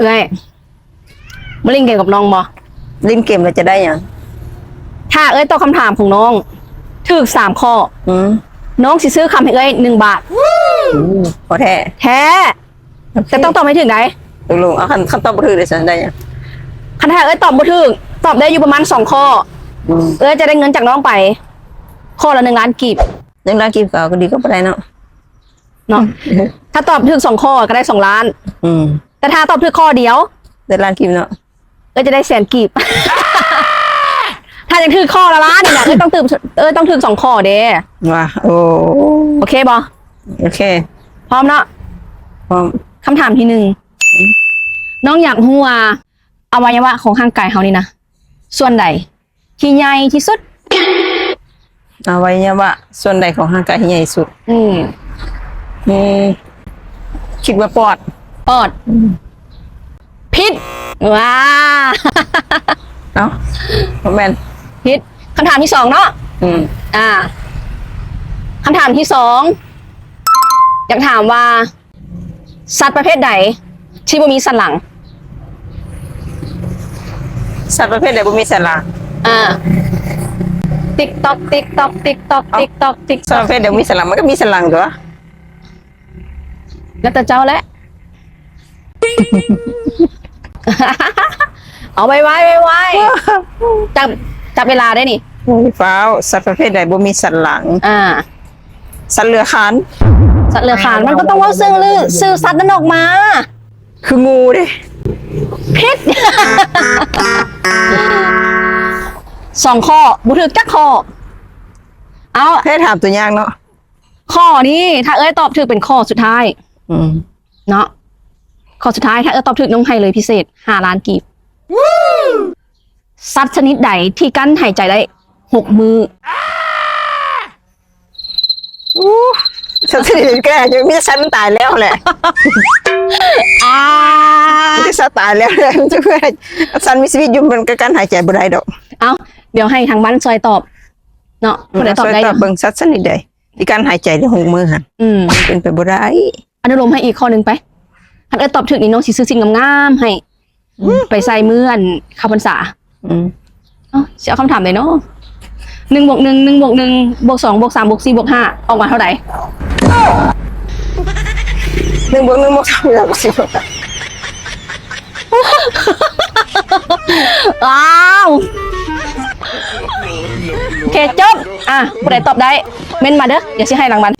เอ้ยมาเล่นเกมกับน้องบ่เล่นเกมเราจะได้หยังถ้าเอ้ยตอบคำถามของน้องถูกสามข้อ อืมน้องสิซื้อคำให้เอ้ยหนึ่งบาท อู้พอแท้แท้แต่ต้องตอบให้ถึงไหนตกลงเอาคันคันตอบบ่ถูกได้ซั่นได้หยังคันถ้าเอ้ยตอบบ่ถูกตอบได้อยู่ประมาณสองข้อ อืมเอ้ยจะได้เงินจากน้องไป ข้อละหนึ่งล้านกีบยังรักกินก็ก็ดีก็บ่ได้เนาะเนาะถ้าตอบถูกสองข้อก็ได้สองล้าน อืม แต่ถ้าตอบถูกข้อเดียวได้ล้านกินเนาะเอ้ยจะได้แสนกีบ ถ้ายังถือข้อละล้านนี่นะเอ้ยต้องตื่นเอ้ยต้องถือสองข้อเด้ว่าโอ้โอเคบอโอเคพร้อมเนาะพร้อมคำถามที่หนึ่งน้องอยากรู้ว่าอวัยวะของร่างกายเขานี่นะส่วนใดที่ใหญ่ที่สุด อวัยวะส่วนใดของร่างกายที่ใหญ่ที่สุด อืมอืมคิดว่าปอด ปอด พิษ ว้าเอ้าบ่แม่นพิษคำถามที่สองเนาะอืม อ่าคำถามที่สองอยากถามว่า สัตว์ประเภทใดที่บ่มีสันหลัง สัตว์ประเภทใดบ่มีสันหลัง อ่า ติ๊กตอกติ๊กตอกติ๊กตอกติ๊กตอกติ๊กสัตตอว์กประเภทใดบ่มีสันหลังมันก็มีสันหลังตัวแล้วแต่เจ้าแหละ เอาไว้ไว้ไว้ไว้จับจับเวลาได้นี่ฟ้าวสัตว์ประเภทใดบ่มีสันหลัง อ่า สัตว์เลื้อยคลานสัตว์เลื้อยคลานมันก็ต้องว่าซึ่งลือซื้อสัตว์นั้นออกมาคืองูเด้พิษ สองข้อบุถึกจักข้อเอา ให้ถามตัวยากเนาะข้อนี้ถ้าเอ้ยตอบถูกเป็นข้อสุดท้าย อืม เนาะ ข้อสุดท้ายถ้าเอ้ยตอบถูกน้องให้เลยพิเศษห้าล้านกีบสัตว์ชนิดใดที่กั้นหายใจได้หกมืออู้ฉันสิแกยังมีฉันตายแล้วแหละอ่ามีฉันตายแล้วแหละมันจะเพื่อฉันมีชีวิตอยู่มันก็การหายใจบ่ได้ดอก เอาเดี๋ยวให้ทางบ้านซอยตอบ เนาะคนไหนตอบได้ช่วยตอบเนาะเบิ่งสัตว์ชนิดใดที่การหายใจได้หกมือหั่นอืมมันเป็นไปบ่ได้อนุโลมให้อีกข้อหนึ่งไป ถ้าเอ้ยตอบถูกนี่น้องสิซื้อสิ่งงามๆให้ไปใส่เมื่อนข้าวพรรษาอืมเอ้าจะเอาคำถามไหนเนาะหนึ่งบวกหนึ่งหนึ่งบวกหนึ่งบวกสองบวกสามบวกสี่บวกห้าออกมาเท่าไหร่หนึ่งบวกหนึ่งบวกสามบวกสี่บวกห้าอ้าวโอเคจบอะผู้ใดตอบได้ เม้นมาเด้อเดี๋ยวสิให้รางวัล